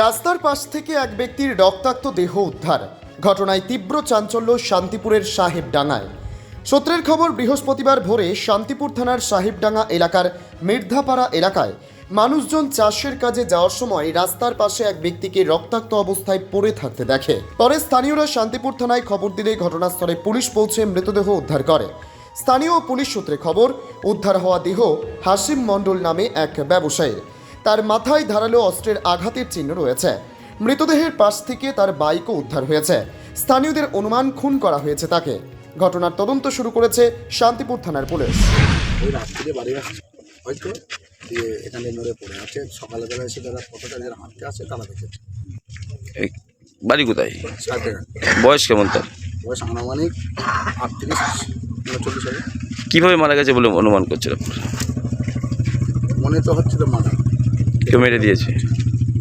রাস্তার পাশ থেকে এক ব্যক্তির রক্তাক্ত দেহ উদ্ধার। ঘটনায় তীব্র চাঞ্চল্য শান্তিপুরের সাহেবডাঙ্গায়। সূত্রের খবর, বৃহস্পতিবার ভোরে শান্তিপুর থানার সাহেবডাঙ্গা এলাকার মির্ধাপাড়া এলাকায় মানুষজন চাষের কাজে যাওয়ার সময় রাস্তার পাশে এক ব্যক্তিকে রক্তাক্ত অবস্থায় পড়ে থাকতে দেখে। পরে স্থানীয়রা শান্তিপুর থানায় খবর দিলে ঘটনাস্থলে পুলিশ পৌঁছে মৃতদেহ উদ্ধার করে। স্থানীয় পুলিশ সূত্রে খবর, উদ্ধার হওয়া দেহ হাসিম মণ্ডল নামে এক ব্যবসায়ীর। তার মাথায় ধারালো অস্ত্রের আঘাতের চিহ্ন রয়েছে। মৃতদেহের পাশ থেকে তার বাইকও উদ্ধার হয়েছে। স্থানীয়দের অনুমান খুন করা হয়েছে তাকে। ঘটনার তদন্ত শুরু করেছে শান্তিপুর থানার পুলিশ। ওই রাত্রিরে বাড়ি আসছে হয়তো দিয়ে এখানে মরে পড়ে আছে। সকালবেলা এসে যারা হাঁটতে আসে তারা দেখেছে এই বাড়ি কোথায়? সাথে বয়স কেমন তার? বয়স আনুমানিক আটত্রিশ উনচল্লিশ হবে। কীভাবে মারা গেছে বলে অনুমান করছেন আপনারা? মনে তো হচ্ছিল মাথা কেউ মেরে দিয়েছে।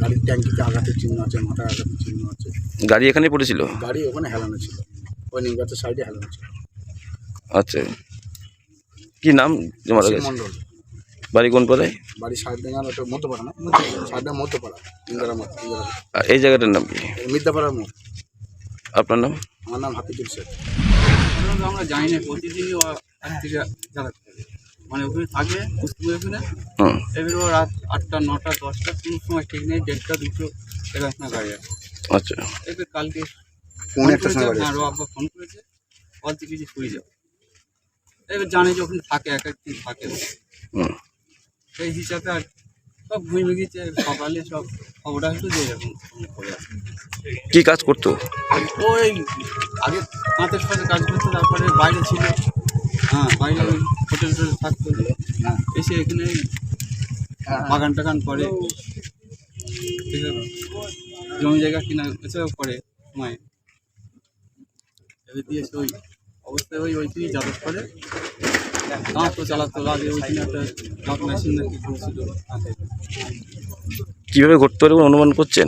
গাড়ির ট্যাঙ্কিতে আঘাতের চিহ্ন আছে মাথায় আঘাতের চিহ্ন আছে। গাড়ি এখানে পড়েছিল? গাড়ি ওখানে হেলানো ছিল। ওই নিম গাছের সাইডে হেলানো ছিল। আচ্ছা। কি নাম? যে মারা গেছে। মণ্ডল। বাড়ি কোন পাড়ায়? বাড়ি সাইড ডাঙ্গার ওটা মধ্যপাড়া না? সাইডটা মধ্যপাড়া ইন্দিরা আর এই জায়গাটার নাম কি? মিদ্যাপাড়ার মোড়। আপনার নাম? আমার নাম হাফিজুল শেখ। আমরা জানি না প্রতিদিনই ও মানে ওখানে থাকে কুস্তুপুর ওখানে। এবার ও রাত আটটা নটা দশটা কোনো সময় ঠিক নেই দেড়টা দুটো এগারো সময় গাড়ি আচ্ছা। এবার কালকে কোন একটা সময় হ্যাঁ রো আব্বা ফোন করেছে বলতে কিছু শুয়ে যাও এবার জানে যে ওখানে থাকে এক এক দিন থাকে। ও। সেই হিসাবে আর সব ঘুমিয়ে গেছে সকালে সব খবর আসলো যে এরকম করে কি কাজ করতো? ওই আগে পাঁচের সাথে কাজ করতো তারপরে বাইরে ছিল। ওই থাকতো হ্যাঁ। এসে এখানে বাগান টাগান করে। জমি জায়গা কিনা এসব করে সময়। এবার দিয়ে ওই অবস্থায় ওই ওইখানে যাতায়াত করে। দাঁত তো চালাতো একটা দাঁত মেশিন নাকি কীভাবে ঘটতে পারে অনুমান করছেন?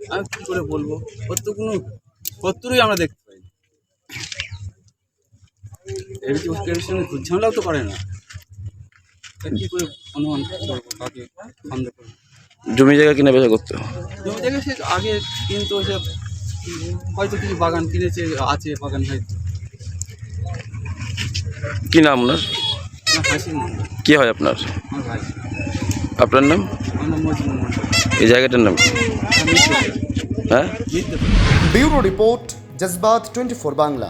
আমি কী করে বলব? ওর তো কোনো শত্রুই আমরা দেখতে না। এর সঙ্গে ঝামেলাও তো করে না। কী করে অনুমান করব কাকে সন্দেহ করব। জমি জায়গা কিনে বেচা করতো জমি জায়গা সে আগে কিন্তু সে হয়তো কিছু বাগান কিনেছে আছে বাগান হয়তো। কি নাম আপনার না কি হয় আপনার? আপনার নাম? এই জায়গাটার নাম? হ্যাঁ? Bureau report Jazbaat twenty four Bangla.